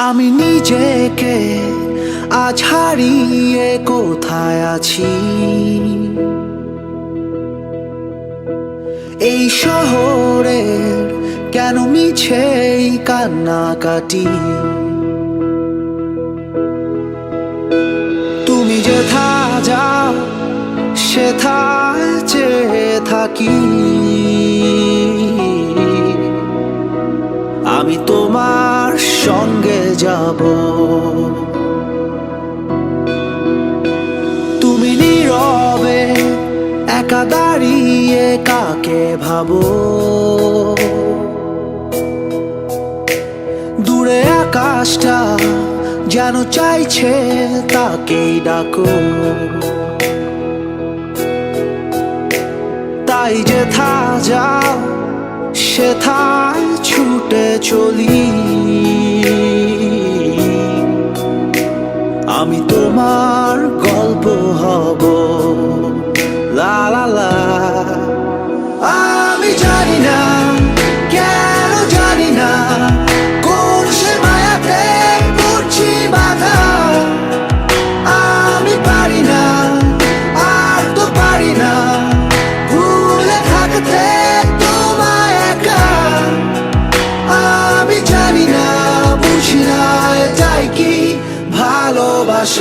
আমি নিজেকে আজ হারিয়ে কোথায় আছি? এই শহরের কেন মিছেই কান্নাকাটি? তুমি যেথা যাও সেথায় চেয়ে থাকি। আমি তোমার সঙ্গে যাব। তুমি নীরবে, একা দাঁড়িয়ে কাকে ভাবো? দূরে আকাশটা যেন চাইছে তাকেই ডাকো। তাই যে থা যাও, সেথায় ছুটে চলি। আমি তোমার গল্প হব। ধুলো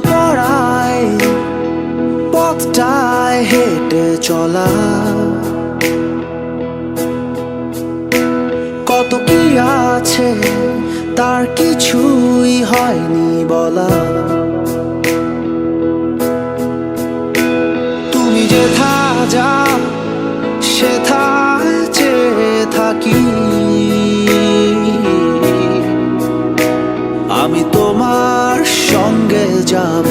পড়ায় পথটায় হেঁটে চলা। কত কি আছে, তার কিছুই হয়নি বলা। তুমি যে থা যা সেথায় চেয়ে থাকি। আমি তোমার সঙ্গে যাব।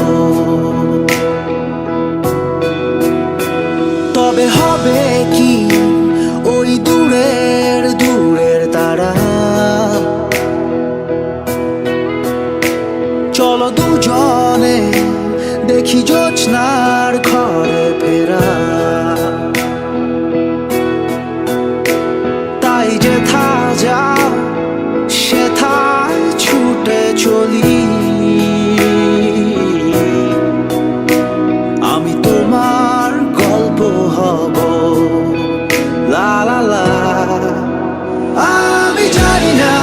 চলো দুজনে, দেখি জোছনার ঘরে ফেরা। তাই যে থা যাও, সেথায় ছুটে চলি। আমি তোমার গল্প হব। লা লা লা। আমি জানি না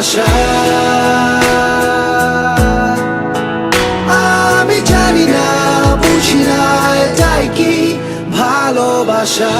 ভালোবাসা। আমি জানি না বুঝি না এটাই কি ভালোবাসা?